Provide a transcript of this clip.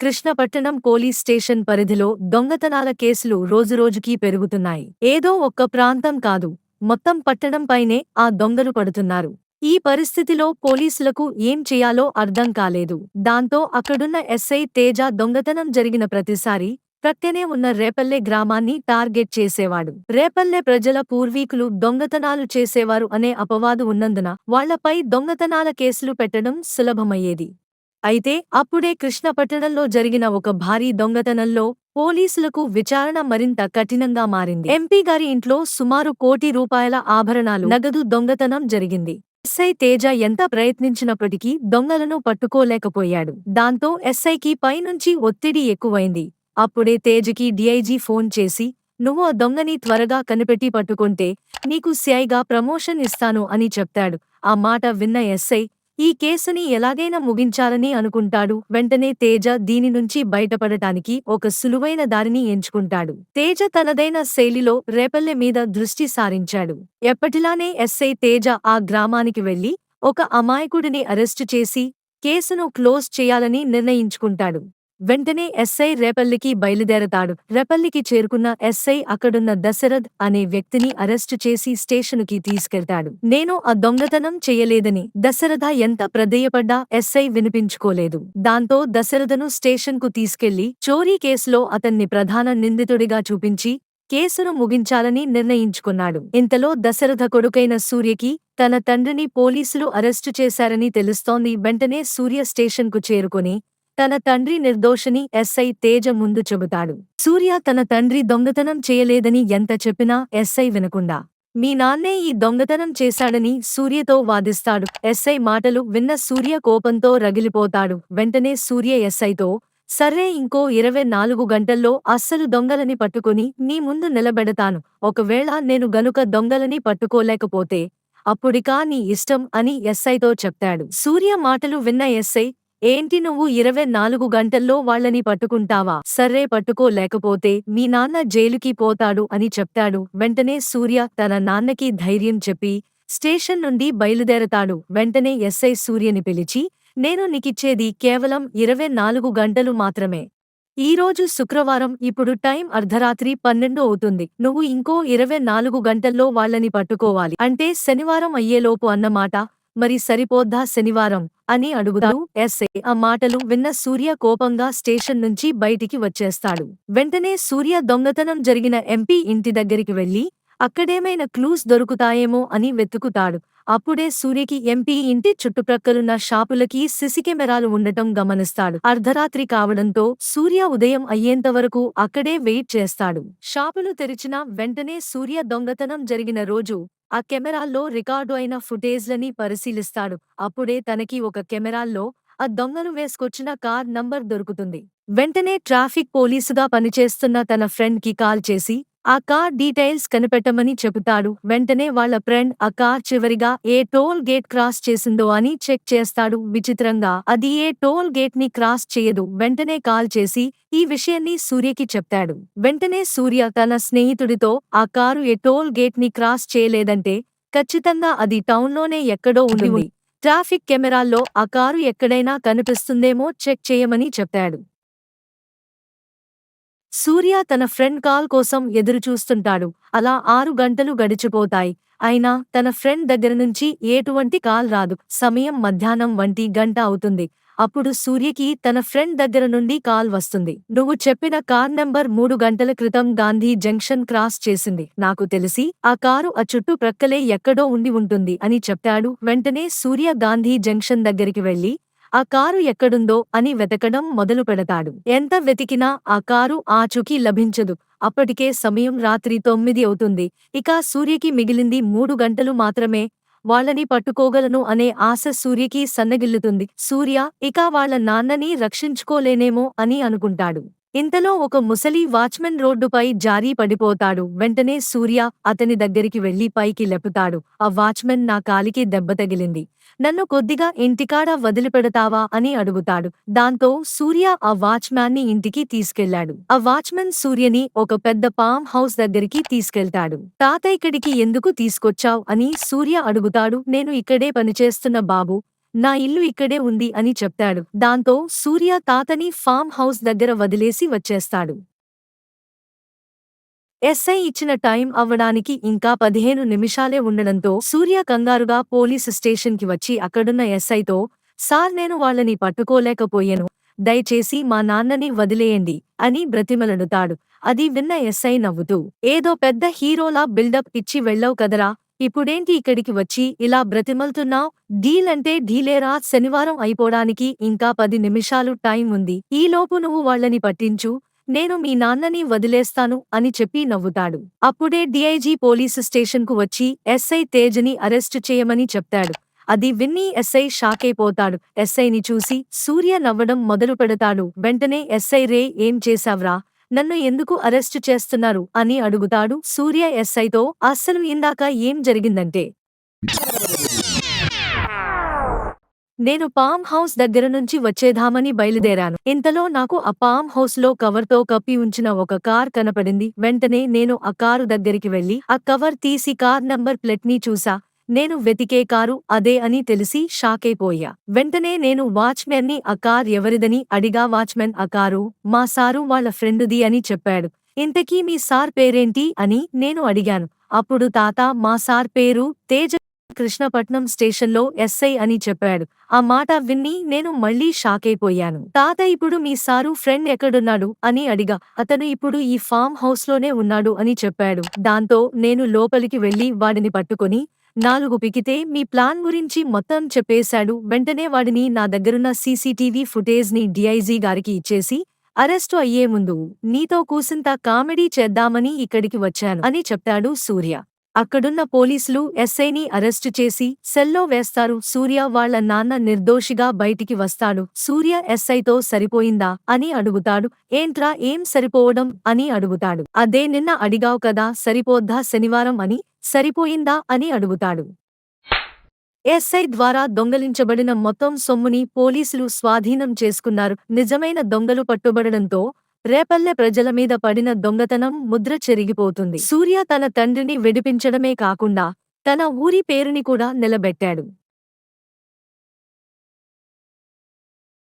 Krishnapatnam police station పరిధిలో దొంగతనాల కేసులు రోజురోజుకీ పెరుగుతున్నాయి. ఏదో ఒక్క ప్రాంతం కాదు మొత్తం పట్టణంపైనే ఆ దొంగలు పడుతున్నారు. ఈ పరిస్థితిలో పోలీసులకు ఏం చేయాలో అర్థం కాలేదు. దాంతో అక్కడున్న ఎస్ఐ తేజ దొంగతనం జరిగిన ప్రతిసారి ప్రక్కనే ఉన్న రేపల్లె గ్రామాన్ని టార్గెట్ చేసేవాడు. రేపల్లె ప్రజల పూర్వీకులు దొంగతనాలు చేసేవారు అనే అపవాదు ఉన్నందున వాళ్ళపై దొంగతనాల కేసులు పెట్టడం సులభమయ్యేది. అయితే అప్పుడే కృష్ణపట్టణంలో జరిగిన ఒక భారీ దొంగతనంలో పోలీసులకు విచారణ మరింత కఠినంగా మారింది. ఎంపీ గారి ఇంట్లో సుమారు కోటి రూపాయల ఆభరణాలు నగదు దొంగతనం జరిగింది. ఎస్ఐ తేజ ఎంత ప్రయత్నించినప్పటికీ దొంగలను పట్టుకోలేకపోయాడు. దాంతో ఎస్ఐకి పైనుంచి ఒత్తిడి ఎక్కువైంది. అప్పుడే తేజకి డిఐజీ ఫోన్ చేసి నువ్వు ఆ దొంగని త్వరగా కనిపెట్టి పట్టుకుంటే నీకు సిఐగా ప్రమోషన్ ఇస్తాను అని చెప్తాడు. ఆ మాట విన్న ఎస్ఐ ఈ కేసుని ఎలాగైనా ముగించాలని అనుకుంటాడు. వెంటనే తేజ దీని నుంచి బయటపడటానికి ఒక సులువైన దారిని ఎంచుకుంటాడు. తేజ తనదైన శైలిలో రేపల్లె మీద దృష్టి సారించాడు. ఎప్పటిలానే ఎస్ఐ తేజ ఆ గ్రామానికి వెళ్ళి ఒక అమాయకుడిని అరెస్టు చేసి కేసును క్లోజ్ చేయాలని నిర్ణయించుకుంటాడు. వెంటనే ఎస్ఐ రేపల్లికి బయలుదేరతాడు. రేపల్లికి చేరుకున్న ఎస్ఐ అక్కడున్న దశరథ్ అనే వ్యక్తిని అరెస్టు చేసి స్టేషనుకి తీసుకెళ్తాడు. నేను ఆ దొంగతనం చేయలేదని దశరథ ఎంత ప్రదేయపడ్డా ఎస్ఐ వినిపించుకోలేదు. దాంతో దశరథను స్టేషన్కు తీసుకెళ్ళి చోరీ కేసులో అతన్ని ప్రధాన నిందితుడిగా చూపించి కేసును ముగించాలని నిర్ణయించుకున్నాడు. ఇంతలో దశరథ కొడుకైన సూర్యకి తన తండ్రిని పోలీసులు అరెస్టు చేశారని తెలుస్తోంది. వెంటనే సూర్య స్టేషన్కు చేరుకుని తన తండ్రి నిర్దోషిని ఎస్ఐ తేజ ముందు చెబుతాడు. సూర్య తన తండ్రి దొంగతనం చేయలేదని ఎంత చెప్పినా ఎస్ఐ వినకుండా. మీ నాన్నే ఈ దొంగతనం చేశాడని సూర్యతో వాదిస్తాడు. ఎస్ఐ మాటలు విన్న సూర్య కోపంతో రగిలిపోతాడు. వెంటనే సూర్య ఎస్ఐతో సర్రే ఇంకో ఇరవై నాలుగు గంటల్లో అస్సలు దొంగలని పట్టుకుని నీ ముందు నిలబెడతాను. ఒకవేళ నేను గనుక దొంగలని పట్టుకోలేకపోతే అప్పుడికా నీ ఇష్టం అని ఎస్ఐతో చెప్తాడు. సూర్య మాటలు విన్న ఎస్ఐ ఏంటి నువ్వు ఇరవై నాలుగు గంటల్లో వాళ్ళని పట్టుకుంటావా? సర్రే పట్టుకోలేకపోతే మీ నాన్న జైలుకి పోతాడు అని చెప్తాడు. వెంటనే సూర్య తన నాన్నకి ధైర్యం చెప్పి స్టేషన్ నుండి బయలుదేరతాడు. వెంటనే ఎస్ఐ సూర్యని పిలిచి నేను నీకిచ్చేది కేవలం ఇరవై నాలుగు గంటలు మాత్రమే. ఈరోజు శుక్రవారం ఇప్పుడు టైం అర్ధరాత్రి పన్నెండు అవుతుంది. నువ్వు ఇంకో ఇరవై నాలుగు గంటల్లో వాళ్ళని పట్టుకోవాలి. అంటే శనివారం అయ్యేలోపు అన్నమాట. మరి సరిపోద్దా శనివారం? అని అడుగుతాడు ఎస్ఏ ఆ మాటలు విన్న సూర్య కోపంగా స్టేషన్ నుంచి బయటికి వచ్చేస్తాడు. వెంటనే సూర్య దొంగతనం జరిగిన ఎంపీ ఇంటి దగ్గరికి వెళ్ళి అక్కడేమైనా క్లూస్ దొరుకుతాయేమో అని వెతుకుతాడు. అప్పుడే సూర్యకి ఎంపీ ఇంటి చుట్టుప్రక్కలున్న షాపులకి సిసి కెమెరాలు ఉండటం గమనిస్తాడు. అర్ధరాత్రి కావడంతో సూర్య ఉదయం అయ్యేంతవరకు అక్కడే వెయిట్ చేస్తాడు. షాపులు తెరిచిన వెంటనే సూర్య దొంగతనం జరిగిన రోజు ఆ కెమెరాల్లో రికార్డు అయిన ఫుటేజ్లని పరిశీలిస్తాడు. అప్పుడే తనకి ఒక కెమెరాల్లో ఆ దొంగను వేసుకొచ్చిన కార్ నంబర్ దొరుకుతుంది. వెంటనే ట్రాఫిక్ పోలీసుగా పనిచేస్తున్న తన ఫ్రెండ్కి కాల్ చేసి ఆ కార్ డీటెయిల్స్ కనిపెట్టమని చెబుతాడు. వెంటనే వాళ్ళ ఫ్రెండ్ ఆ కార్ చివరిగా ఏ టోల్ గేట్ క్రాస్ చేసిందో అని చెక్ చేస్తాడు. విచిత్రంగా అది ఏ టోల్ గేట్ని క్రాస్ చేయదు. వెంటనే కాల్ చేసి ఈ విషయాన్ని సూర్యకి చెప్తాడు. వెంటనే సూర్య తన స్నేహితుడితో ఆ కారు ఏ టోల్ గేట్ని క్రాస్ చేయలేదంటే ఖచ్చితంగా అది టౌన్లోనే ఎక్కడో ఉంది ట్రాఫిక్ కెమెరాల్లో ఆ కారు ఎక్కడైనా కనిపిస్తుందేమో చెక్ చేయమని చెప్పాడు సూర్య తన ఫ్రెండ్ కాల్ కోసం ఎదురుచూస్తుంటాడు. అలా ఆరు గంటలు గడిచిపోతాయి. అయినా తన ఫ్రెండ్ దగ్గర నుంచి ఎటువంటి కాల్ రాదు. సమయం మధ్యాహ్నం వంటి గంట అవుతుంది. అప్పుడు సూర్యకి తన ఫ్రెండ్ దగ్గర నుండి కాల్ వస్తుంది. నువ్వు చెప్పిన కార్ నెంబర్ మూడు గంటల క్రితం గాంధీ జంక్షన్ క్రాస్ చేసింది. నాకు తెలిసి ఆ కారు ఆ చుట్టూ ప్రక్కలే ఎక్కడో ఉండి ఉంటుంది అని చెప్పాడు వెంటనే సూర్య గాంధీ జంక్షన్ దగ్గరికి వెళ్ళి ఆ కారు ఎక్కడుందో అని వెతకడం మొదలు పెడతాడు. ఎంత వెతికినా ఆ కారు ఆచూకీ లభించదు. అప్పటికే సమయం రాత్రి తొమ్మిది అవుతుంది. ఇక సూర్యకి మిగిలింది మూడు గంటలు మాత్రమే. వాళ్ళని పట్టుకోగలను అనే ఆశ సూర్యకి సన్నగిల్లుతుంది. సూర్య ఇక వాళ్ళ నాన్నని రక్షించుకోలేనేమో అని అనుకుంటాడు. ఇంతలో ఒక ముసలి వాచ్మెన్ రోడ్డుపై జారీ పడిపోతాడు. వెంటనే సూర్య అతని దగ్గరికి వెళ్ళి పైకి లెపుతాడు. ఆ వాచ్మెన్ నా కాలికి దెబ్బ తగిలింది. నన్ను కొద్దిగా ఇంటికాడ వదిలిపెడతావా అని అడుగుతాడు. దాంతో సూర్య ఆ వాచ్మ్యాన్ని ఇంటికి తీసుకెళ్ళాడు ఆ వాచ్మెన్ సూర్యని ఒక పెద్ద పామ్ హౌస్ దగ్గరికి తీసుకెళ్తాడు. తాత ఇక్కడికి ఎందుకు తీసుకొచ్చావ్ అని సూర్య అడుగుతాడు. నేను ఇక్కడే పనిచేస్తున్న బాబు నా ఇల్లు ఇక్కడే ఉంది అని చెప్తాడు. దాంతో సూర్య తాతని ఫామ్ హౌస్ దగ్గర వదిలేసి వచ్చేస్తాడు. ఎస్ఐ ఇచ్చిన టైం అవ్వడానికి ఇంకా పదిహేను నిమిషాలే ఉండడంతో సూర్య కంగారుగా పోలీసు స్టేషన్కి వచ్చి అక్కడున్న ఎస్ఐతో సార్ నేను వాళ్ళని పట్టుకోలేకపోయాను. దయచేసి మా నాన్నని వదిలేయండి అని బ్రతిమలడుతాడు అది విన్న ఎస్ఐ నవ్వుతూ ఏదో పెద్ద హీరోలా బిల్డప్ ఇచ్చి వెళ్ళవు కదరా. ఇప్పుడేంటి ఇక్కడికి వచ్చి ఇలా బ్రతిమలుతున్నావు? డీల్ అంటే ఢీలేరా శనివారం అయిపోవడానికి ఇంకా పది నిమిషాలు టైం ఉంది. ఈలోపు నువ్వు వాళ్ళని పట్టించు. నేను మీ నాన్నని వదిలేస్తాను అని చెప్పి నవ్వుతాడు. అప్పుడే డిఐజీ పోలీసు స్టేషన్కు వచ్చి ఎస్ఐ తేజ్ని అరెస్టు చేయమని చెప్తాడు. అది విన్ని ఎస్ఐ షాకైపోతాడు ఎస్ఐని చూసి సూర్య నవ్వడం మొదలు పెడతాడు వెంటనే ఎస్ఐ రే ఏం చేశావ్రా? నన్ను ఎందుకు అరెస్టు చేస్తున్నారు అని అడుగుతాడు సూర్య ఎస్ఐతో అస్సలు ఇందాక ఏం జరిగిందంటే? నేను పామ్ హౌస్ దగ్గర నుంచి వచ్చేదామని బయలుదేరాను. ఇంతలో నాకు ఆ పామ్ హౌస్లో కవర్తో కప్పి ఉంచిన ఒక కార్ కనపడింది. వెంటనే నేను ఆ కారు దగ్గరికి వెళ్ళి ఆ కవర్ తీసి కార్ నంబర్ ప్లేట్ని చూసా. నేను వెతికే కారు అదే అని తెలిసి షాకైపోయా. వెంటనే నేను వాచ్మెన్ని ఆ కార్ ఎవరిదని అడిగా. వాచ్మెన్ ఆ కారు మా సారు వాళ్ళ ఫ్రెండుది అని చెప్పాడు. ఇంతకీ మీ సార్ పేరేంటి? అని నేను అడిగాను. అప్పుడు తాత మా సార్ పేరు తేజ కృష్ణపట్నం స్టేషన్లో ఎస్ఐ అని చెప్పాడు. ఆ మాట విన్ని నేను మళ్ళీ షాకైపోయాను. తాత ఇప్పుడు మీ సారు ఫ్రెండ్ ఎక్కడున్నాడు? అని అడిగా. అతను ఇప్పుడు ఈ ఫామ్ హౌస్లోనే ఉన్నాడు అని చెప్పాడు. దాంతో నేను లోపలికి వెళ్ళి వాడిని పట్టుకొని నాలుగు పికితే మీ ప్లాన్ గురించి మొత్తం చెప్పేశాడు. వెంటనే వాడిని నా దగ్గరున్న సీసీటీవీ ఫుటేజ్ని డిఐజీ గారికి ఇచ్చేసి అరెస్టు అయ్యే ముందు నీతో కూసింత కామెడీ చేద్దామని ఇక్కడికి వచ్చాను అని చెప్తాడు సూర్య. అక్కడున్న పోలీసులు ఎస్ఐని అరెస్టు చేసి సెల్లో వేస్తారు. సూర్య వాళ్ళ నాన్న నిర్దోషిగా బయటికి వస్తాడు. సూర్య ఎస్ఐతో సరిపోయిందా అని అడుగుతాడు. ఏంట్రా ఏం సరిపోవడం అని అడుగుతాడు. అదే నిన్న అడిగావు కదా సరిపోద్దా శనివారం అని సరిపోయిందా అని అడుగుతాడు. ఎస్ఐ ద్వారా దొంగలించబడిన మొత్తం సొమ్ముని పోలీసులు స్వాధీనం చేసుకున్నారు. నిజమైన దొంగలు పట్టుబడడంతో రేపల్లె ప్రజల మీద పడిన దొంగతనం ముద్ర చెరిగిపోతుంది. సూర్య తన తండ్రిని విడిపించడమే కాకుండా తన ఊరి పేరుని కూడా నిలబెట్టాడు.